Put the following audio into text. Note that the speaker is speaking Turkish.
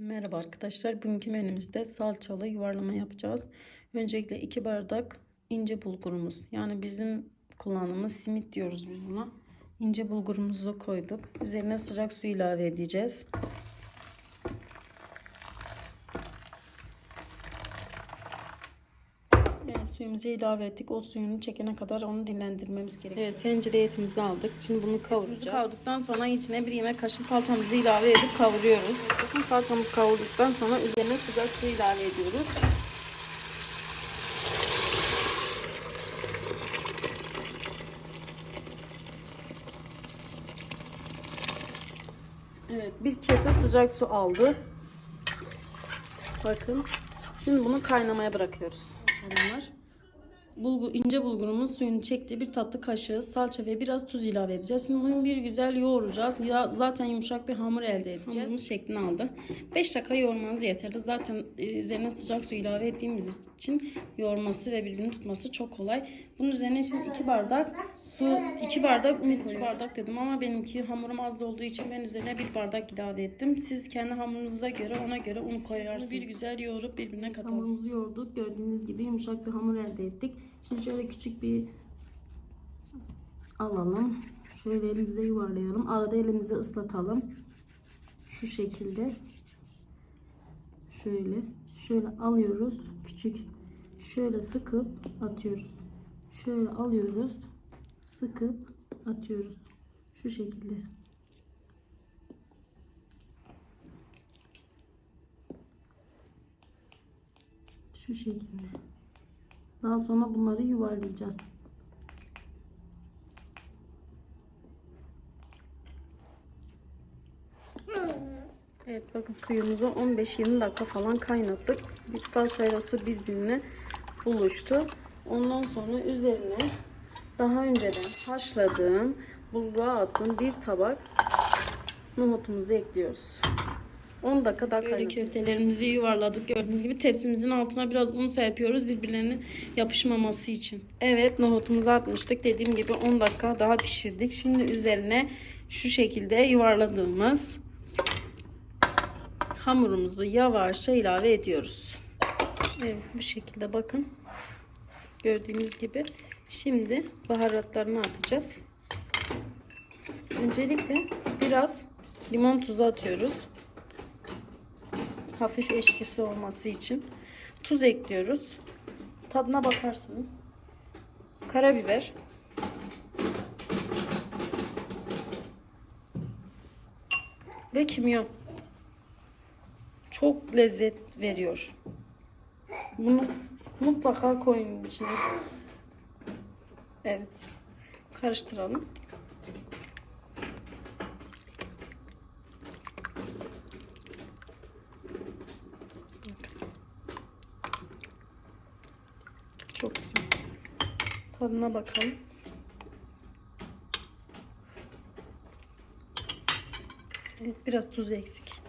Merhaba arkadaşlar. Bugünkü menümüzde salçalı yuvarlama yapacağız. Öncelikle 2 bardak ince bulgurumuz. Yani bizim kullandığımız simit diyoruz biz buna. İnce bulgurumuzu koyduk. Üzerine sıcak su ilave edeceğiz. Evet, suyumuzu ilave ettik. O suyunu çekene kadar onu dinlendirmemiz gerekiyor. Evet, tencereye etimizi aldık. Şimdi bunu kavuracağız. Kavurduktan sonra içine bir yemek kaşığı salçamızı ilave edip kavuruyoruz. Bakın salçamız kavurduktan sonra üzerine sıcak su ilave ediyoruz. Evet, bir kete sıcak su aldı. Bakın. Şimdi bunu kaynamaya bırakıyoruz. Bunlar. Bulgur, ince bulgurumuz suyunu çekti. Bir tatlı kaşığı salça ve biraz tuz ilave edeceğiz. Şimdi bunu bir güzel yoğuracağız. Ya, zaten yumuşak bir hamur elde edeceğiz. Hamurumuz şeklini aldı. 5 dakika yoğurmanız yeterli. Zaten e, üzerine sıcak su ilave ettiğimiz için yoğurması ve birbirini tutması çok kolay. Bunun üzerine şimdi 2 bardak su, 2 bardak un koyuyorum. 2 bardak dedim ama benimki hamurum az olduğu için ben üzerine 1 bardak ilave ettim. Siz kendi hamurunuza göre ona göre un koyarsınız. Bir güzel yoğurup birbirine katalım. Hamurumuzu yoğurduk. Gördüğünüz gibi yumuşak bir hamur elde ettik. Şimdi şöyle küçük bir alalım. Şöyle elimize yuvarlayalım. Arada elimizi ıslatalım. Şu şekilde. Şöyle. Şöyle alıyoruz. Küçük. Şöyle sıkıp atıyoruz. Şöyle alıyoruz. Sıkıp atıyoruz. Şu şekilde. Şu şekilde. Daha sonra bunları yuvarlayacağız. Evet bakın suyumuzu 15-20 dakika falan kaynattık. Salçayla su birbirine buluştu. Ondan sonra üzerine daha önceden haşladığım, buzluğa attığım bir tabak nohutumuzu ekliyoruz. 10 dakika daha Böyle köftelerimizi yuvarladık. Gördüğünüz gibi tepsimizin altına biraz un serpiyoruz birbirlerine yapışmaması için. Evet nohutumuzu atmıştık. Dediğim gibi 10 dakika daha pişirdik. Şimdi üzerine şu şekilde yuvarladığımız hamurumuzu yavaşça ilave ediyoruz. Evet bu şekilde bakın. Gördüğünüz gibi. Şimdi baharatlarını atacağız. Öncelikle biraz limon tuzu atıyoruz hafif eşkisi olması için tuz ekliyoruz. Tadına bakarsınız. Karabiber. Ve kimyon. Çok lezzet veriyor. Bunu mutlaka koyun içine. Evet. Karıştıralım. Çok güzel. Tadına bakalım. Evet, biraz tuz eksik.